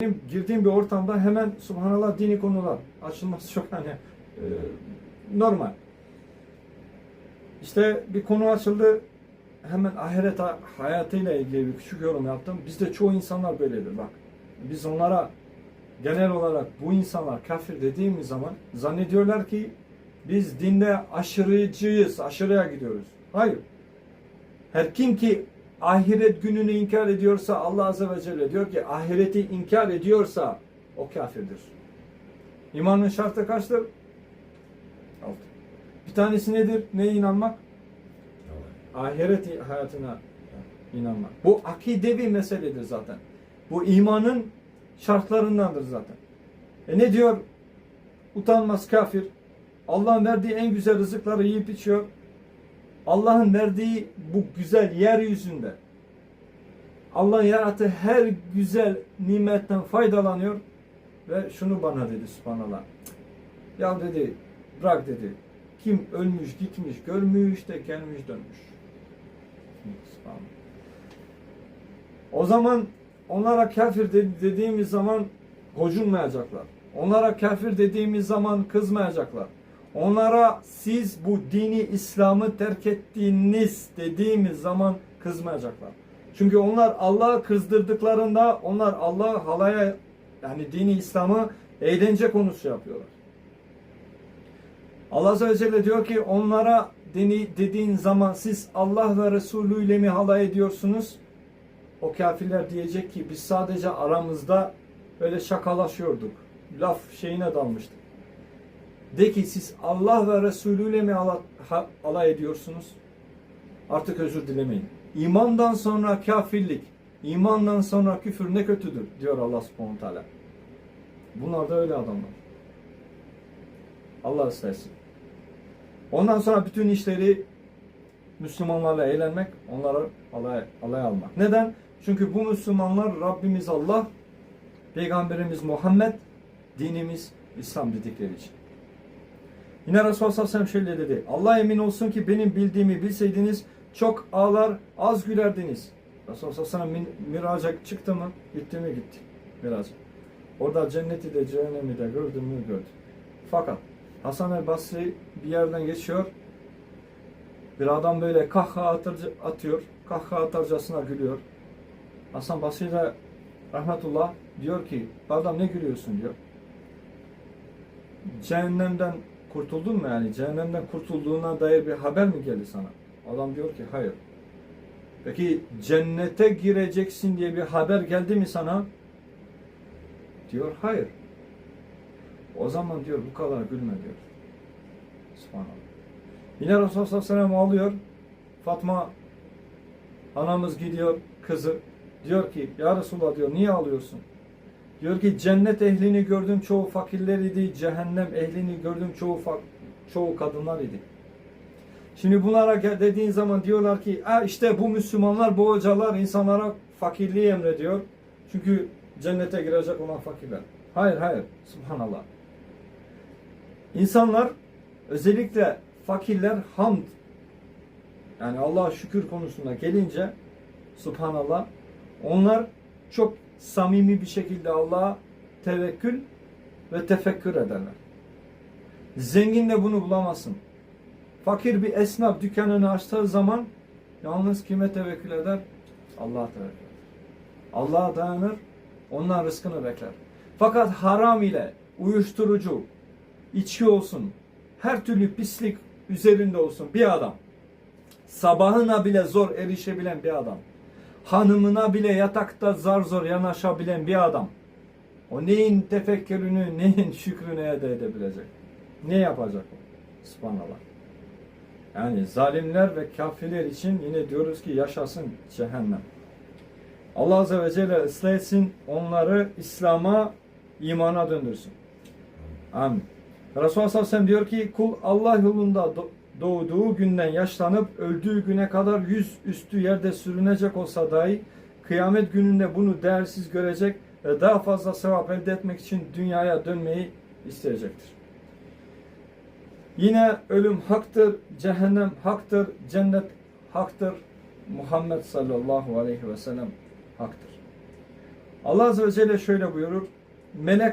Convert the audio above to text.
Benim girdiğim bir ortamda hemen subhanallah dini konular açılması çok hani e, normal. İşte bir konu açıldı. Hemen ahiret ha- hayatıyla ilgili bir küçük yorum yaptım. Bizde çoğu insanlar böyledir bak. Biz onlara genel olarak bu insanlar kafir dediğimiz zaman zannediyorlar ki biz dinde aşırıcıyız, aşırıya gidiyoruz. Hayır. Her kim ki ahiret gününü inkar ediyorsa Allah Azze ve Celle diyor ki ahireti inkar ediyorsa o kafirdir. İmanın şartı kaçtır? Altı. Bir tanesi nedir? Neye inanmak? Ahiret hayatına inanmak. Bu akidevi meseledir zaten. Bu imanın şartlarındandır zaten. E ne diyor? Utanmaz kafir. Allah'ın verdiği en güzel rızıkları yiyip içiyor. Allah'ın verdiği bu güzel yeryüzünde Allah yarattığı her güzel nimetten faydalanıyor ve şunu bana dedi subhanallah. Ya dedi bırak dedi. Kim ölmüş gitmiş görmüş de gelmiş dönmüş. O zaman onlara kafir de- dediğimiz zaman gocunmayacaklar. Onlara kafir dediğimiz zaman kızmayacaklar. Onlara siz bu dini İslam'ı terk ettiğiniz dediğimiz zaman kızmayacaklar. Çünkü onlar Allah'ı kızdırdıklarında onlar Allah halaya yani dini İslam'ı eğlence konusu yapıyorlar. Allah Azze ve Celle diyor ki onlara dini dediğin zaman siz Allah ve Resulü ile mi halay ediyorsunuz? O kafirler diyecek ki biz sadece aramızda öyle şakalaşıyorduk. Laf şeyine dalmıştık. De ki siz Allah ve Resulü ile mi alay ediyorsunuz? Artık özür dilemeyin. İmandan sonra kafirlik, imandan sonra küfür ne kötüdür diyor Allah subhanahu wa ta'ala. Bunlar da öyle adamlar. Allah istersin. Ondan sonra bütün işleri Müslümanlarla eğlenmek, onları alay, alay almak. Neden? Çünkü bu Müslümanlar Rabbimiz Allah, Peygamberimiz Muhammed, dinimiz İslam dedikleri için. Yine Resulullah sallallahu aleyhi ve sellem şöyle dedi. Allah emin olsun ki benim bildiğimi bilseydiniz çok ağlar, az gülerdiniz. Resulullah sallallahu aleyhi ve sellem miraca çıktı mı? Gitti mi? Gitti. Miraca. Orada cenneti de cehennemi de gördü mü? Gördü. Fakat Hasan el Basri bir yerden geçiyor. Bir adam böyle kahkaha atıyor. Kahkaha atarcasına gülüyor. Hasan Basri de rahmetullah diyor ki adam ne gülüyorsun diyor. Cehennemden kurtuldun mu yani? Cehennemden kurtulduğuna dair bir haber mi geldi sana? Adam diyor ki hayır. Peki cennete gireceksin diye bir haber geldi mi sana? Diyor hayır. O zaman diyor bu kadar gülme diyor. Subhanallah. Yine Resulullah sallallahu aleyhi ve sellem ağlıyor. Fatma anamız gidiyor kızı. Diyor ki ya Resulullah diyor niye ağlıyorsun? Diyor ki cennet ehlini gördüm çoğu fakirler idi. Cehennem ehlini gördüm çoğu çoğu kadınlar idi. Şimdi bunlara dediğin zaman diyorlar ki "Ha işte bu Müslümanlar bu hocalar insanlara fakirliği emrediyor. Çünkü cennete girecek olan fakirler. Hayır hayır. Subhanallah. İnsanlar özellikle fakirler hamd yani Allah'a şükür konusunda gelince subhanallah onlar çok samimi bir şekilde Allah'a tevekkül ve tefekkür ederler. Zengin de bunu bulamazsın. Fakir bir esnaf dükkanını açtığı zaman yalnız kime tevekkül eder? Allah'a tevekkül eder. Allah'a dayanır, ondan rızkını bekler. Fakat haram ile uyuşturucu, içki olsun, her türlü pislik üzerinde olsun bir adam, sabahına bile zor erişebilen bir adam, hanımına bile yatakta zar zor yanaşabilen bir adam, o neyin tefekkürünü, neyin şükrünü elde edebilecek? Ne yapacak o? Subhanallah. Yani zalimler ve kafirler için yine diyoruz ki yaşasın cehennem. Allah Azze ve Celle ıslah etsin, onları İslam'a, imana döndürsün. Amin. Resulullah sallallahu aleyhi ve sellem diyor ki kul Allah yolunda doğduğu günden yaşlanıp öldüğü güne kadar yüz üstü yerde sürünecek olsa dahi kıyamet gününde bunu değersiz görecek ve daha fazla sevap elde etmek için dünyaya dönmeyi isteyecektir. Yine ölüm haktır, cehennem haktır, cennet haktır, Muhammed sallallahu aleyhi ve sellem haktır. Allah Azze ve Celle şöyle buyurur. Melek